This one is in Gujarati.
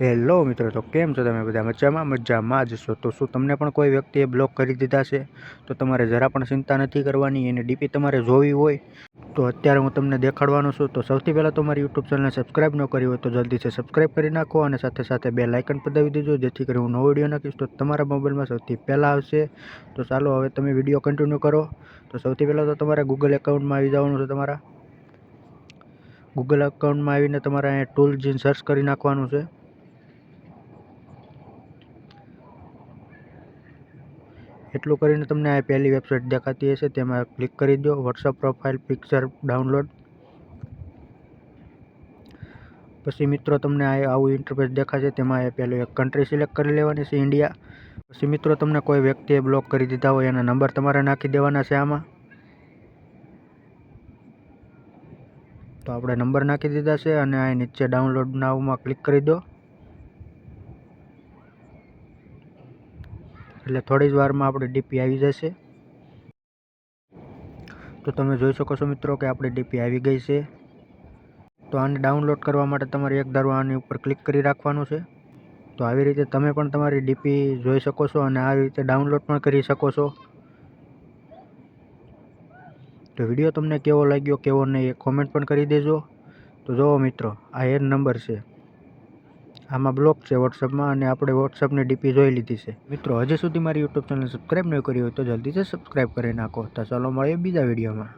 હેલો મિત્રો, તો કેમ છો તમે બધા? મજામાં? મજામાં જ છો. તો શું તમને પણ કોઈ વ્યક્તિએ બ્લોક કરી દીધા છે? તો તમારે જરા પણ ચિંતા નથી કરવાની, એને ડીપી તમારે જોવી હોય. તો અત્યારે હું તમને દેખાડવાનો છું. તો સૌથી પહેલાં તો મારી યુટ્યુબ ચેનલને સબસ્ક્રાઇબ ન કરી હોય તો જલ્દીથી સબસ્ક્રાઇબ કરી નાખો અને સાથે સાથે બે લાઇકન પદાવી દેજો, જેથી કરી હું નવો વીડિયો નાખીશ. તો તમારા મોબાઈલમાં સૌથી પહેલાં આવશે. તો ચાલો હવે તમે વીડિયો કન્ટિન્યુ કરો. તો સૌથી પહેલાં તો તમારે ગૂગલ એકાઉન્ટમાં આવી જવાનું છે તમારા. ગૂગલ એકાઉન્ટમાં આવીને તમારે અહીંયા ટૂલ જીન સર્ચ કરી નાખવાનું છે. એટલું કરીને તમને આ પહેલી વેબસાઇટ દેખાતી હશે, તેમાં ક્લિક કરી દો વોટ્સઅપ પ્રોફાઇલ પિક્ચર ડાઉનલોડ પછી મિત્રો, તમને આ આવું ઇન્ટરફેસ દેખાશે, તેમાં એ પહેલું એક કન્ટ્રી સિલેક્ટ કરી લેવાની છે ઇન્ડિયા પછી મિત્રો, તમને કોઈ વ્યક્તિએ બ્લોક કરી દીધા હોય, એના નંબર તમારે નાખી દેવાના છે આમાં. તો આપણે નંબર નાખી દીધા છે, અને આ નીચે ડાઉનલોડ નાવમાં ક્લિક કરી દો. એટલે થોડી જ વારમાં આપણે ડીપી આવી જશે. તો તમે જોઈ શકો છો મિત્રો કે આપણી ડીપી આવી ગઈ છે. તો આને ડાઉનલોડ કરવા માટે તમારે એક ધારો આની ઉપર ક્લિક કરી રાખવાનું છે. તો આવી રીતે તમે પણ તમારી ડીપી જોઈ શકો છો અને આવી રીતે ડાઉનલોડ પણ કરી શકો છો. તો વીડિયો તમને કેવો લાગ્યો, કેવો નહીં એ કોમેન્ટ પણ કરી દેજો. તો જુઓ મિત્રો, આ એ નંબર છે. આમાં બ્લોક છે વોટ્સઅપમાં અને આપણે વોટ્સઅપની ડીપી જોઈ લીધી છે. મિત્રો, હજી સુધી મારી યુટ્યુબ ચેનલ સબસ્ક્રાઈબ ન કરી હોય તો જલ્દીથી સબસ્ક્રાઈબ કરી નાખો. તો ચાલો મળીએ બીજા વિડીયોમાં